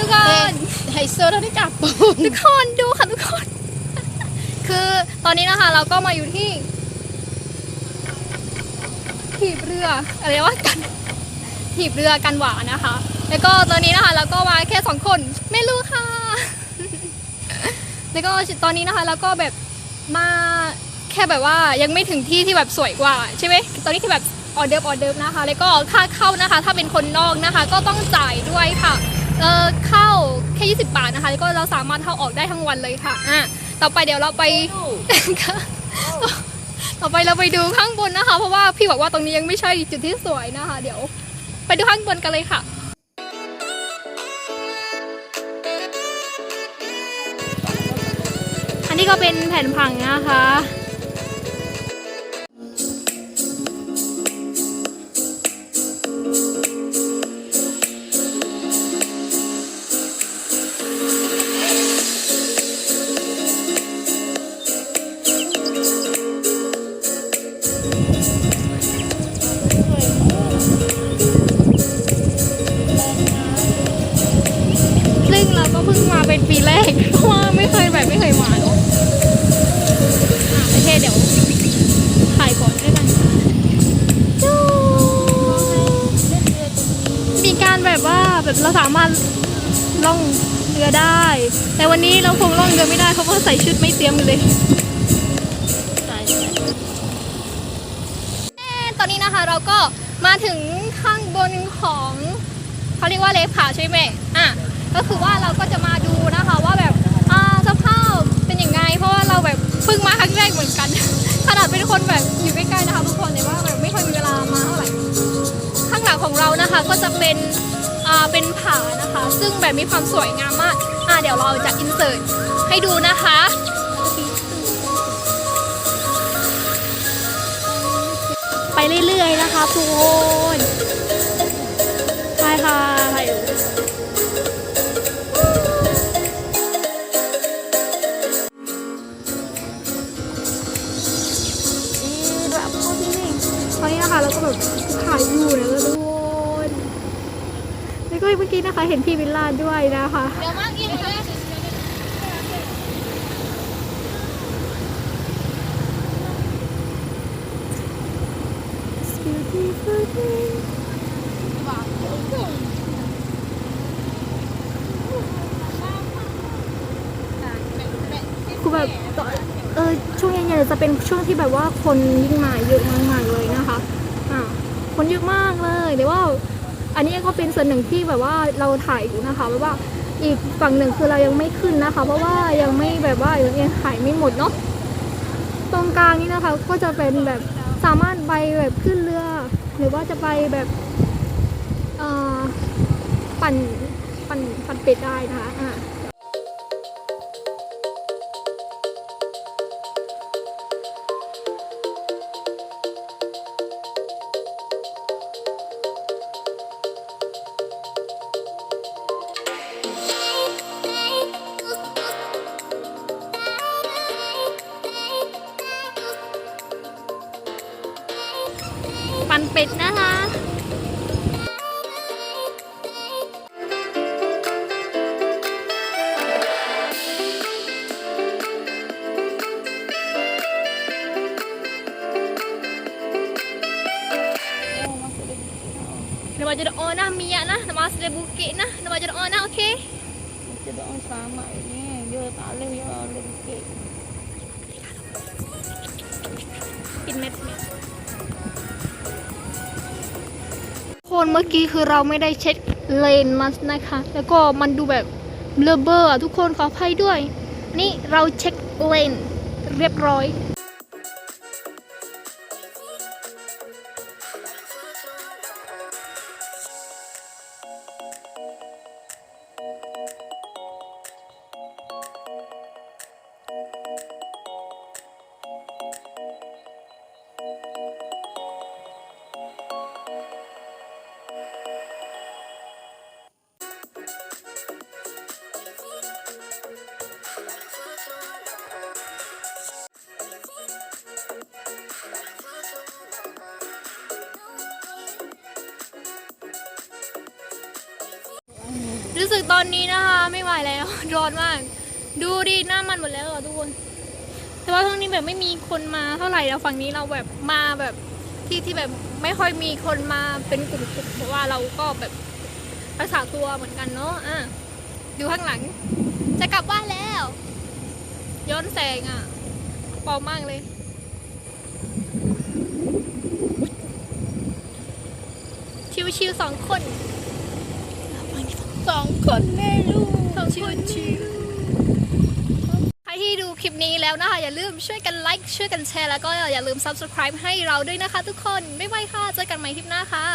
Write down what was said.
ทุกคนไฮโซเท่าที่จับปูทุกคนดูค่ะทุกคน คือตอนนี้นะคะ เราก็มาอยู่ที่ถีบเรืออะไรวะกันถีบเรือกันหวานนะคะ แล้วก็ตอนนี้นะคะเราก็มาแค่สองคนไม่รู้ค่ะ แล้วก็ตอนนี้นะคะเราก็แบบมาแค่แบบว่ายังไม่ถึงที่ที่แบบสวยกว่าใช่ไหมตอนนี้คือแบบออเดิร์ฟออเดิร์ฟนะคะ แล้วก็ค่าเข้านะคะ ถ้าเป็นคนนอกนะคะ ก็ต้องจ่ายด้วยค่ะ เออเข้าแค่ 20 บาทนะคะแล้วก็เราสามารถเข้าออกได้ทั้งวันเลยค่ะอะต่อไปเดี๋ยวเราไปค่ะต่อไปเราไปดูข้างบนนะคะ เพราะว่าพี่บอกว่าตรงนี้ยังไม่ใช่จุดที่สวยนะคะ เดี๋ยว ไปดูข้างบนกันเลยค่ะอันนี้ก็เป็นแผ่นผังนะคะ แบบว่าแบบเราสามารถล่องเรือได้ แต่วันนี้เราคงล่องเรือไม่ได้เพราะว่าใส่ชุดไม่เตรียมเลยตอนนี้นะคะเราก็มาถึงข้างบนของเขาเรียกว่าเลผาใช่ไหมอะก็คือว่าเราก็จะมาดูนะคะว่าแบบอ่าสภาพเป็นยังไง เพราะว่าเราแบบเพิ่งมาครั้งแรกเหมือนกัน ขนาดเป็นคนแบบอยู่ใกล้ๆนะคะทุกคนแต่ว่าแบบไม่ค่อยมีเวลามาเท่าไหร่ข้างหลังของเรานะคะก็จะเป็น เป็นผานะคะ ซึ่งแบบมีความสวยงามมากอะเดี๋ยวเราจะอินเสิร์ตให้ดูนะคะไปเรื่อยๆนะคะทุกคนไปค่ะไปแบบเข้าที่นี่ตอนนี้นะคะเราก็แบบถ่ายอยู่นะทุกคน แล้วก็เมื่อกี้นะคะ เห็นพี่วิลล่าด้วยนะคะเดี๋ยวมากอีกเลยคือแบบเออช่วงเย็นๆจะเป็นช่วงที่แบบว่าคนยิ่งมาเยอะมากๆเลยนะคะอ่าคนเยอะมากเลยแต่ว่า อันนี้ก็เป็นส่วนหนึ่งที่แบบว่าเราถ่ายอยู่นะคะเพราะว่าอีกฝั่งหนึ่งคือเรายังไม่ขึ้นนะคะ เพราะว่ายังไม่แบบว่ายังถ่ายไม่หมดเนาะตรงกลางนี้นะคะก็จะเป็นแบบสามารถไปแบบขึ้นเรือ หรือว่าจะไปแบบปั่นปั่นปั่นเป็ดได้นะคะอ่า Nama je doa nah Mia nah Nama asli bukit nah Nama je doa nah okey Kita doa selamat ini. Dia tak boleh ya boleh bukit. ปิดเม็ดเม็ดคนเมื่อกี้คือเราไม่ได้เช็คเลนมานะคะ แล้วก็มันดูแบบเบลอเบอร์อะทุกคนขออภัยด้วย นี่เราเช็คเลนเรียบร้อย รู้สึกตอนนี้นะคะไม่ไหวแล้ว ร้อนมาก ดูดิหน้ามันหมดแล้วอะทุกคน แต่ว่าช่วงนี้แบบไม่มีคนมาเท่าไหร่แล้วฝั่งนี้เราแบบมาแบบที่ที่แบบไม่ค่อยมีคนมาเป็นกลุ่มๆเพราะว่าเราก็แบบรักษาตัวเหมือนกันเนาะอะดูข้างหลัง จะกลับบ้านแล้ว ย้อนแสงอะเบามากเลยชิวๆสองคน สองคนแม่ลูกสองชิวชิวใครที่ดูคลิปนี้แล้วนะคะ อย่าลืมช่วยกันไลค์ช่วยกันแชร์แล้วก็อย่าลืม subscribe ให้เราด้วยนะคะทุกคน บ๊ายบายค่ะ เจอกันใหม่คลิปหน้าค่ะ